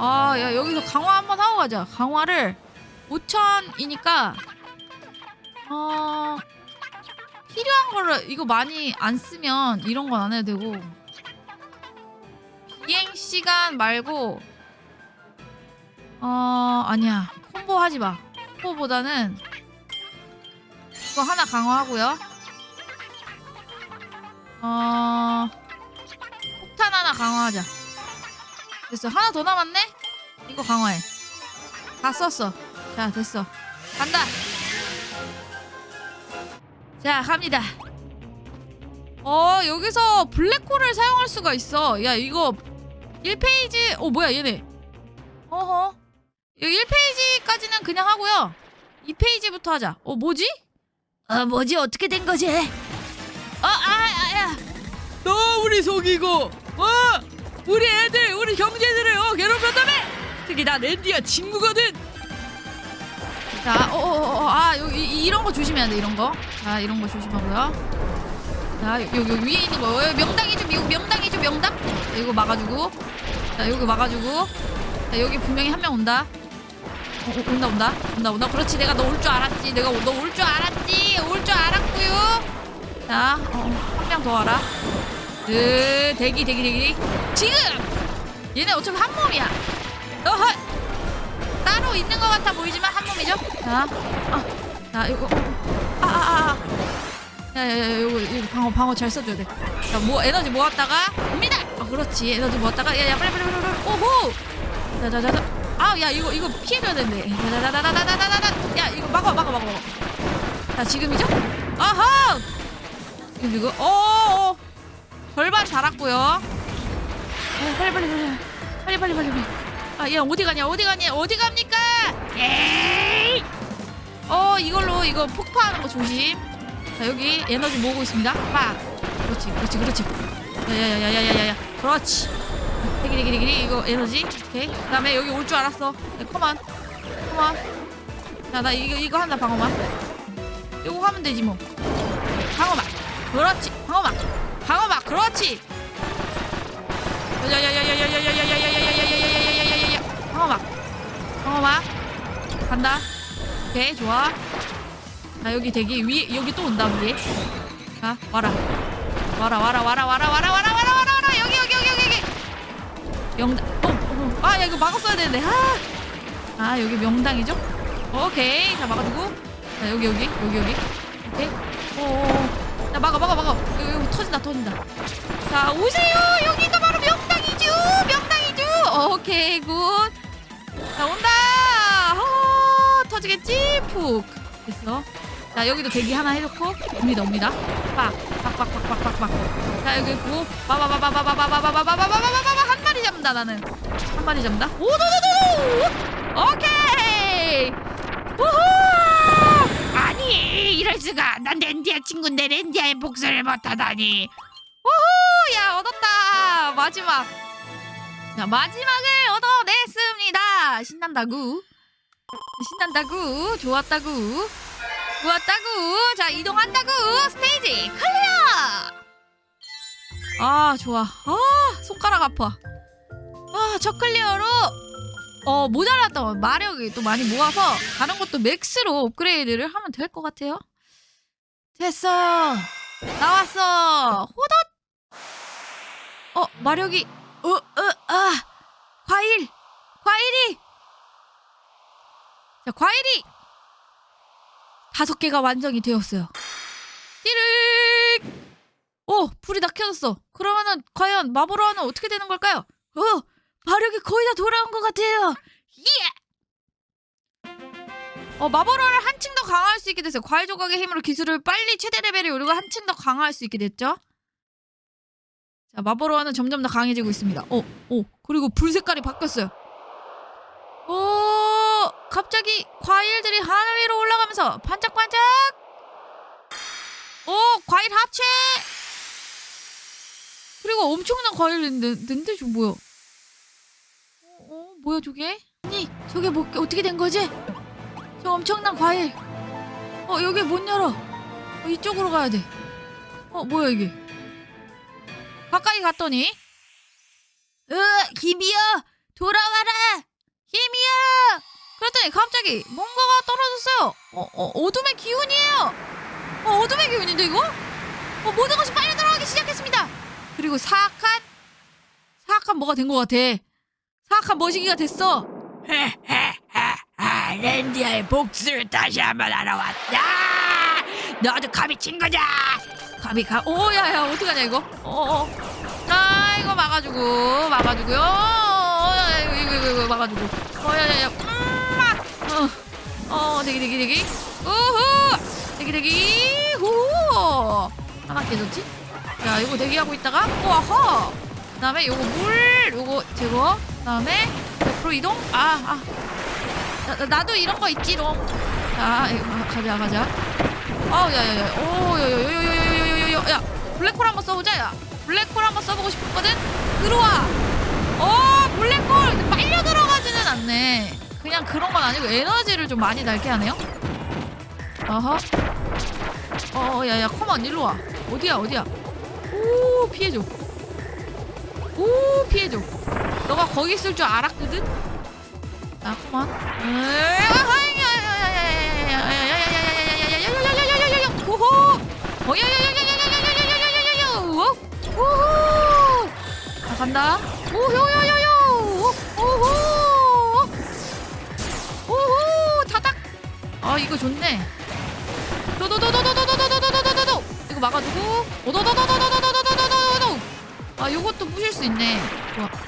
아, 야, 여기서 강화 한번 하고 가자. 강화를 5천이니까 어 필요한 거를 이거 많이 안 쓰면 이런 건 안 해도 되고 비행 시간 말고 어 아니야. 콤보 하지 마. 콤보보다는 이거 하나 강화하고요. 어 폭탄 하나 강화하자. 됐어. 하나 더 남았네? 이거 강화해. 다 썼어. 자 됐어. 간다. 자 갑니다. 어 여기서 블랙홀을 사용할 수가 있어. 야 이거 1페이지 어 뭐야 얘네. 어허. 여기 1페이지까지는 그냥 하고요. 2페이지부터 하자. 어 뭐지? 어 뭐지? 어떻게 된 거지? 어 아야 아, 야. 너 우리 속이고 어? 우리 애들 우리 경제들을 어, 괴롭혔다며 특히 나 랜디야 친구거든 자, 어, 어, 어, 어 아, 요, 이, 이런 거 조심해야 돼, 이런 거. 자, 이런 거 조심하고요. 자, 요, 요 위에 있는 거. 어, 요, 명당이죠, 미 명당이죠, 명당? 자, 이거 막아주고. 자, 여기 막아주고. 자, 여기 분명히 한 명 온다. 어, 어, 온다, 온다. 온다, 온다. 그렇지, 내가 너 올 줄 알았지. 내가 너 올 줄 알았지. 올 줄 알았고요. 자한명더 어, 와라. 그, 으, 대기 대기 대기 지금! 얘네 어차피 한 몸이야. 어허! 따로 있는 것 같아 보이지만 한 몸이죠? 자아 이거. 아아아 아, 야야야 이거, 이거 방어 방어 잘 써줘야 돼자뭐 에너지 모았다가 옵니다! 아 그렇지. 에너지 모았다가 야야 빨리 빨리 빨리 빨리. 오호! 자자자자. 아야 이거 이거 피해줘야 되는데 자자자자자자자자. 야 이거 막아 막아 막아 자 지금이죠? 아하 그리고 어어. 절반 자랐고요. 어, 빨리 빨리 빨리. 빨리 빨리 빨리 빨리. 아얘 어디 가냐? 어디 가냐 어디 갑니까? 에이! 어 이걸로 이거 폭파하는 거 조심. 자 여기 에너지 모으고 있습니다. 빡 그렇지 그렇지 그렇지. 야야야야야야야. 그렇지. 대기 대기 대기 대기 이거 에너지. 오케이. 그 다음에 여기 올 줄 알았어. 네, 컴온 컴온 야나 이거 이거 한다 방어막. 이거 하면 되지 뭐. 방어막. 그렇지 방어막. 방어막 그렇지. 야야야야야야야야야야야야야야야야야야야 방어 막. 방어 막. 간다. 오케 좋아. 자 여기 대기. 위 여기 또 온다 위에. 자 와라. 와라 와라 와라 와라 와라 와라 와라 와라 와라. 여기 여기 여기 여기 여기. 명당 어아 어, 어. 이거 막아 써야 되는데. 아아 여기 명당이죠? 오케이. 자 막아두고. 자 여기 여기 여기 여기. 오케이. 오오 자 막아 막아 막아. 여기 터진다 터진다 자 오세요 여기가 바로 명당이죠 명당이죠 오케이 굿자 온다 어, 터지겠지 푹 됐어 자 여기도 대기 하나 해놓고 옵니다 옵니다 빡빡빡빡빡빡빡 자 여기 있고 빠바바바바바바바바바바바바바바바 한 마리 잡는다 나는 한 마리 잡는다 오도도도 오케이 우후 이럴 수가. 난 랜디아 친구인데 랜디아의 복수를 못하다니. 우후 야 얻었다. 마지막. 자 마지막을 얻어냈습니다. 신난다구. 신난다구 좋았다구. 좋았다구. 자 이동한다구. 스테이지 클리어! 아 좋아. 아 손가락 아파. 아첫 클리어로 어 모자랐던 마력이 또 많이 모아서 다른 것도 맥스로 업그레이드를 하면 될 것 같아요. 됐어 나왔어. 호덧! 어 마력이 어 어 아 과일! 과일이! 자 과일이 다섯 개가 완성이 되었어요. 띠르 오 불이 다 켜졌어. 그러면은 과연 마보로는 어떻게 되는 걸까요? 어 마력이 거의 다 돌아온 것 같아요 예 어, 마보로를 한층 더 강화할 수 있게 됐어요. 과일 조각의 힘으로 기술을 빨리 최대 레벨에 오르고 한층 더 강화할 수 있게 됐죠. 자, 마보로는 점점 더 강해지고 있습니다. 어, 어, 그리고 불 색깔이 바뀌었어요. 오, 갑자기 과일들이 하늘 위로 올라가면서 반짝반짝. 오, 과일 합체. 그리고 엄청난 과일인데, 저 뭐야? 뭐야 저게? 아니 저게 뭐 어떻게 된 거지? 저 엄청난 과일. 어 여기 못 열어. 어, 이쪽으로 가야 돼. 어 뭐야 이게? 가까이 갔더니 으 김이여 돌아와라 김이여. 그랬더니 갑자기 뭔가가 떨어졌어요. 어, 어 어둠의 기운이에요. 어 어둠의 기운인데 이거? 어 모든 것이 빨려 들어가기 시작했습니다. 그리고 사악한 사악한 뭐가 된 것 같아. 사악한 머시기가 됐어. 랜디아의 복수를 다시 한번 하러 왔다. 너도 감히 친 거냐? 감히 가. 오야야 어떡하냐 이거? 어. 아 이거 막아주고 막아주고요. 어, 야, 이거 이거 이거, 이거 막아주고. 어야야야. 음, 어. 어 대기 대기 대기. 우후. 대기 대기. 후. 하나 깨졌지? 야 이거 대기하고 있다가 와허. 그다음에 요거 물 요거 제거. 다음에 옆으로 이동. 아, 아. 나, 나도 이런 거 있지롱. 아, 가자, 가자. 아, 야, 야, 야. 오, 야, 야, 야, 야, 야, 야, 야, 야, 블랙홀 한번 써보자, 야. 블랙홀 한번 써보고 싶었거든? 들어와. 어, 블랙홀. 빨려 들어가지는 않네. 그냥 그런 건 아니고 에너지를 좀 많이 날게 하네요. 어허. 어, 야, 야, 컴온, 일로 와. 어디야, 어디야. 오, 피해줘. 오, 피해줘. 너가 거기 있을 줄 알았거든? 나구만. 나 간다. 오효야야야. 오호. 오호. 타닥. 아 이거 좋네. 도도도도도도도도도도도도. 이거 막아두고. 오도도도도도도도도도도. 아 요것도 부실 수 있네. 좋아.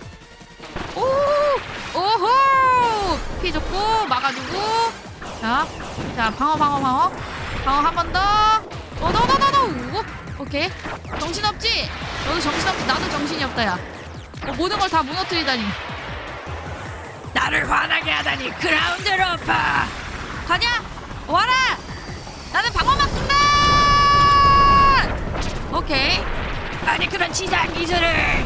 피해 줬고, 막아주고. 자, 자, 방어, 방어, 방어. 방어 한 번 더. 어, 너, 너, 너, 너. 오, 오케이. 정신 없지? 너도 정신 없지? 나도 정신이 없다, 야. 어, 모든 걸 다 무너뜨리다니. 나를 화나게 하다니 그라운드 로퍼 가냐? 와라! 나는 방어막 쓴다! 오케이. 아니 그런 치사한 기술을.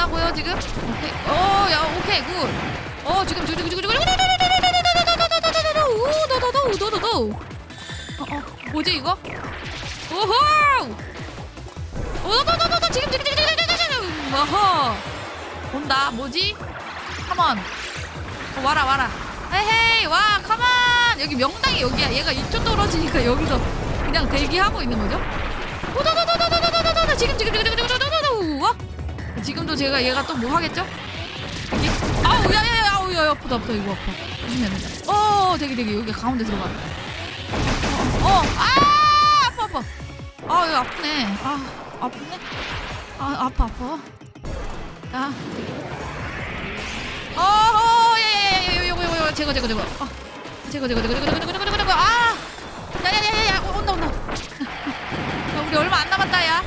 온다고요 지금? 오케이. 어, 야, 오케이, 굿. 어, 지금 지금 지금 지금 우도도도. 어, 어, 뭐지 이거? 오호! 오도도도도 지금 지금 지금 지금 지금. 어허. 온다. 뭐지? 컴온. 어, 와라 와라. 헤헤이 와 컴온. 여기 명당이 여기야. 얘가 이쪽 떨어지니까 여기서 그냥 대기하고 있는 거죠? 오도도도도도도도도 지금 지금 지금 지금 지금. 와. 지금도 제가 얘가 또 뭐 하겠죠? 여기 아우 야야야 아우 야 아프다 아프다 이거 아파 조심해야 된다 어 되게 되게 여기 가운데 들어가 어아 아파 아파 아 이거 아프네 아 아프네 아 아파 아파 야 어어 야야야야 요거 요거 요거 제거 제거 제거 어 제거 제거 제거 제거 제거 제거 제거 제거 아 야야야야야 온다 온다 야 우리 얼마 안 남았다 야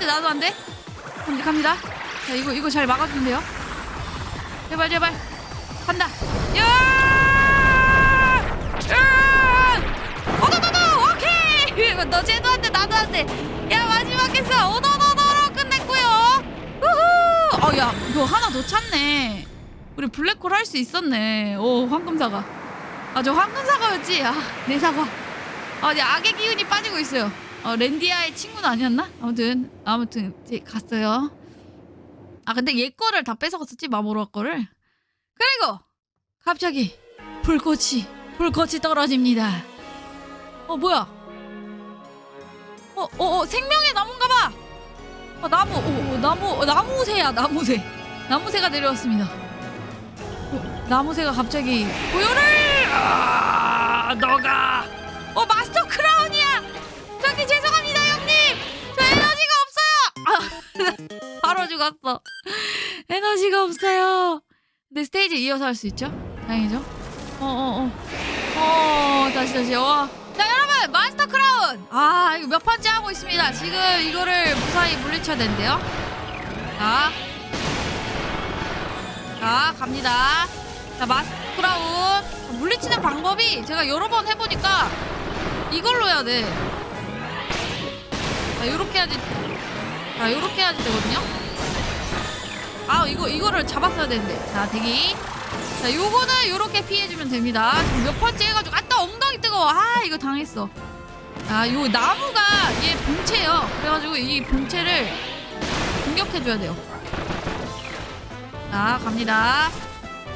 대 나도 한 대. 갑니다 갑니다. 자 이거 이거 잘 막아주면 돼요. 제발 제발 간다. 야! 야! 오도도도 오케이. 너 쟤도 한대 나도 한 대. 야 마지막 했어. 오도도도로 끝냈고요. 우후. 어야 이거 하나 더 찾네. 우리 블랙홀 할 수 있었네. 오 황금사과. 아 저 황금사과였지. 아내 사과. 아 이제 악의 기운이 빠지고 있어요. 어 랜디아의 친구는 아니었나? 아무튼 아무튼 이제 갔어요. 아 근데 얘 거를 다 뺏어갔었지 마모로 거를. 그리고 갑자기 불꽃이 불꽃이 떨어집니다. 어 뭐야? 어, 어, 어 생명의 나무인가 봐. 어, 나무, 어, 어, 나무, 어, 나무새야, 나무새. 나무새가 내려왔습니다. 어, 나무새가 갑자기 고요를 아, 너가 어 마스터. 저기 죄송합니다 형님. 저 에너지가 없어요. 아 바로 죽었어. 에너지가 없어요. 근데 스테이지 이어서 할 수 있죠? 다행이죠. 어어 어. 어 다시 다시 와. 자 여러분 마스터 크라운. 아 이거 몇 번째 하고 있습니다. 지금 이거를 무사히 물리쳐야 된대요. 자. 자 갑니다. 자 마스터 크라운 물리치는 방법이 제가 여러 번 해보니까 이걸로 해야 돼. 자, 요렇게 해야지. 자, 요렇게 해야지 되거든요. 아, 이거, 이거를 잡았어야 되는데. 자, 대기. 자, 요거는 요렇게 피해주면 됩니다. 지금 몇 번째 해가지고, 아, 또 엉덩이 뜨거워. 아, 이거 당했어. 아, 요 나무가 얘 본체예요. 그래가지고 이 본체를 공격해줘야 돼요. 자, 갑니다.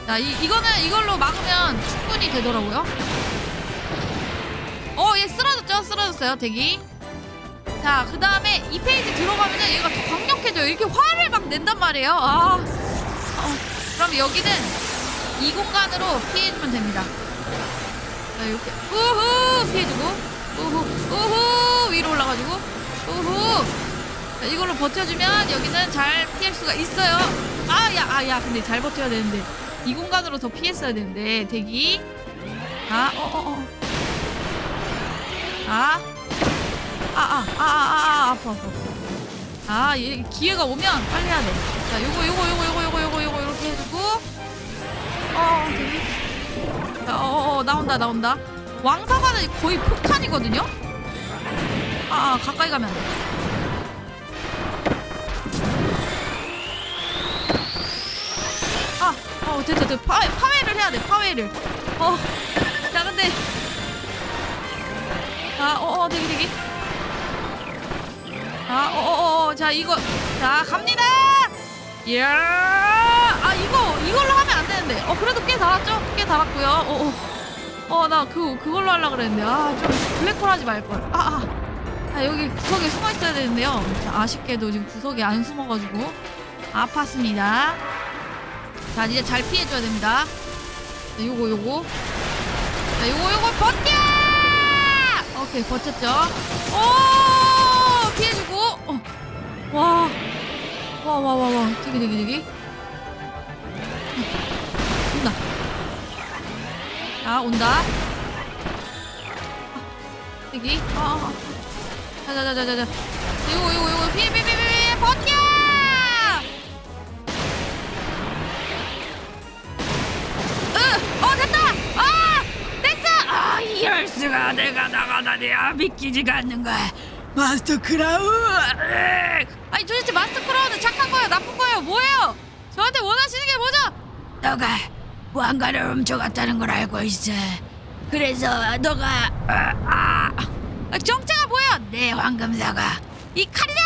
자, 이, 이거는 이걸로 막으면 충분히 되더라고요. 어, 얘 쓰러졌죠? 쓰러졌어요, 대기. 자, 그 다음에 이 페이지 들어가면 은 얘가 더 강력해져요. 이렇게 화를 막 낸단 말이에요. 아. 어, 그럼 여기는 이 공간으로 피해주면 됩니다. 자, 이렇게. 우후! 피해주고. 우후! 우후! 위로 올라가지고. 우후! 자, 이걸로 버텨주면 여기는 잘 피할 수가 있어요. 아, 야, 아, 야, 근데 잘 버텨야 되는데. 이 공간으로 더 피했어야 되는데. 대기. 아, 어, 어, 어. 아. 아, 아, 아, 아, 아, 아, 아파, 아파. 아, 얘 기회가 오면 빨리 해야 돼. 자, 요거, 요거, 요거, 요거, 요거, 요거, 요거, 이렇게 해주고. 어, 되게. 자, 어, 어, 어, 나온다, 나온다. 왕사과는 거의 폭탄이거든요? 아, 아, 가까이 가면 안 돼. 아, 어, 됐다, 됐다. 파, 파회를 해야 돼, 파회를. 어, 자, 근데. 아, 어, 어, 되게, 되게. 자, 어, 어, 어, 자, 이거. 자, 갑니다! 이야! 아, 이거, 이걸로 하면 안 되는데. 어, 그래도 꽤 달았죠? 꽤 달았고요. 어, 어. 어, 나 그, 그걸로 하려고 그랬는데. 아, 좀 블랙홀 하지 말 걸. 아, 아. 아, 여기 구석에 숨어 있어야 되는데요. 자, 아쉽게도 지금 구석에 안 숨어가지고. 아팠습니다. 자, 이제 잘 피해줘야 됩니다. 자, 요거, 요거. 자, 요거, 요거, 버텨! 오케이, 버텼죠? 오! 와. 와, 와, 와, 와. 되게, 되게, 되게. 온다. 자, 온다. 아, 되게. 아, 아. 아. 자, 자, 자, 자, 자, 자. 요거, 요거, 요거. 피해, 피해, 피해, 피해, 버텨! 으! 어, 됐다! 아! 됐어! 아 이럴 수가 내가 나가다니 아, 믿기지가 않는 거야 마스터 크라운! 아니 도대체 마스터 크라운은 착한 거예요? 나쁜 거예요? 뭐예요? 저한테 원하시는 게 뭐죠? 너가 왕관을 훔쳐갔다는 걸 알고 있어. 그래서 너가 아, 아, 아, 정체가 뭐야 내 황금사가. 이 칼이다!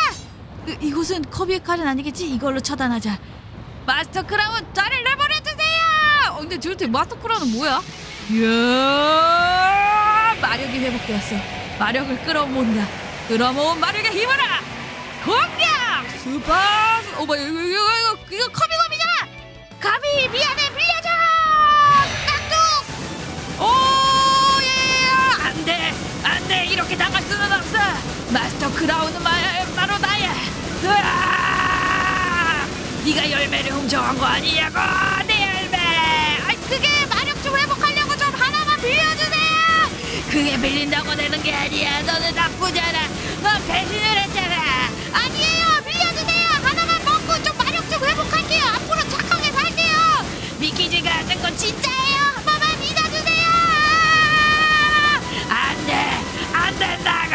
이, 이곳은 커비의 칼은 아니겠지? 이걸로 처단하자. 마스터 크라운 저를 내버려 주세요! 어 근데 도대체 마스터 크라운은 뭐야? 이야 마력이 회복되었어. 마력을 끌어모은다 끌어모은 마력의 힘으라 공격 슈퍼 어 뭐야 이거 이거 이거 이거 커비검이잖아! 가비 미안해 빌려줘 깍둑! 오예 안돼 안돼 이렇게 당할 수는 없어! 마스터 크라운은 마, 바로 나야! 으아! 네가 열매를 훔쳐간 거 아니냐고 내 열매! 아이 그게 마력 좀 회복하려고 좀 하나만 빌려주세요! 그게 빌린다고 되는 게 아니야. 너는 나쁘잖아. 넌 배신을 했잖아. 아니에요. 빌려주세요. 하나만 먹고 좀 마력 좀 회복할게요. 앞으로 착하게 살게요. 믿기지가 않는 건 진짜예요. 한 번만 믿어주세요. 안 돼. 안 된다고.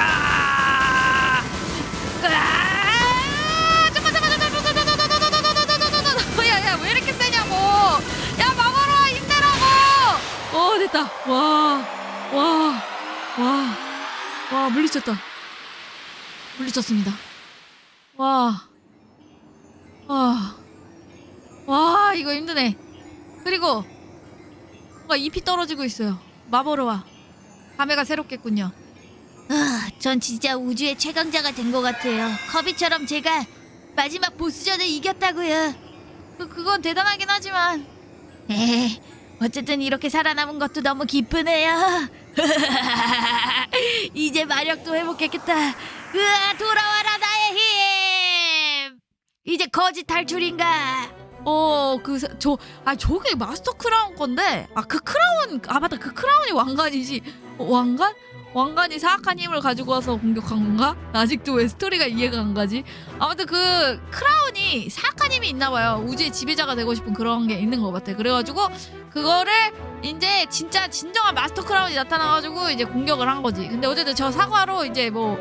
아, 잠깐 잠깐 잠깐 잠깐 잠깐 잠깐 잠깐 잠깐 잠깐 잠깐 잠깐 야 야 왜 이렇게 세냐고. 야 마마로아 힘내라고. 어 됐다. 와 와 와 와 물리쳤다 물리쳤습니다 와 와. 와, 이거 힘드네. 그리고 뭔가 잎이 떨어지고 있어요. 마보로와 감회가 새롭겠군요. 아, 전 진짜 우주의 최강자가 된 것 같아요. 커비처럼 제가 마지막 보스전을 이겼다고요. 그 그건 대단하긴 하지만 에이, 어쨌든 이렇게 살아남은 것도 너무 기쁘네요. 이제 마력도 회복했겠다. 으아, 돌아와라 나의 힘. 이제 거짓 탈출인가? 어그저아 저게 마스터 크라운 건데. 아 그 크라운 아 맞다. 그 크라운이 왕관이지. 어, 왕관? 왕관이 사악한 힘을 가지고 와서 공격한 건가? 아직도 왜 스토리가 이해가 안 가지? 아무튼 그 크라운이 사악한 힘이 있나 봐요. 우주의 지배자가 되고 싶은 그런 게 있는 것 같아. 그래가지고 그거를 이제 진짜 진정한 마스터 크라운이 나타나가지고 이제 공격을 한 거지. 근데 어쨌든 저 사과로 이제 뭐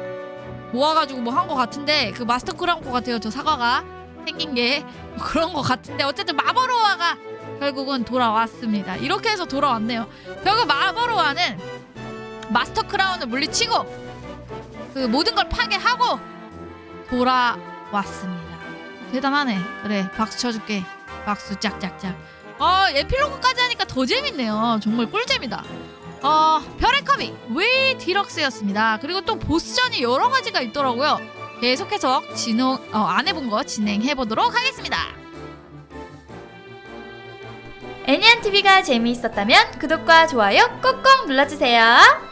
모아가지고 뭐 한 거 같은데 그 마스터 크라운 거 같아요 저 사과가 생긴 게 그런 것 같은데 어쨌든 마버로아가 결국은 돌아왔습니다. 이렇게 해서 돌아왔네요. 결국 마버로아는 마스터 크라운을 물리치고 그 모든 걸 파괴하고 돌아왔습니다. 대단하네. 그래 박수 쳐줄게. 박수 짝짝짝. 어 에필로그까지 하니까 더 재밌네요. 정말 꿀잼이다. 어 별의 커비 웨이 디럭스였습니다. 그리고 또 보스전이 여러 가지가 있더라고요. 계속해서 진호 어, 안 해본 거 진행해 보도록 하겠습니다. 애니안 TV가 재미있었다면 구독과 좋아요 꼭꼭 눌러주세요.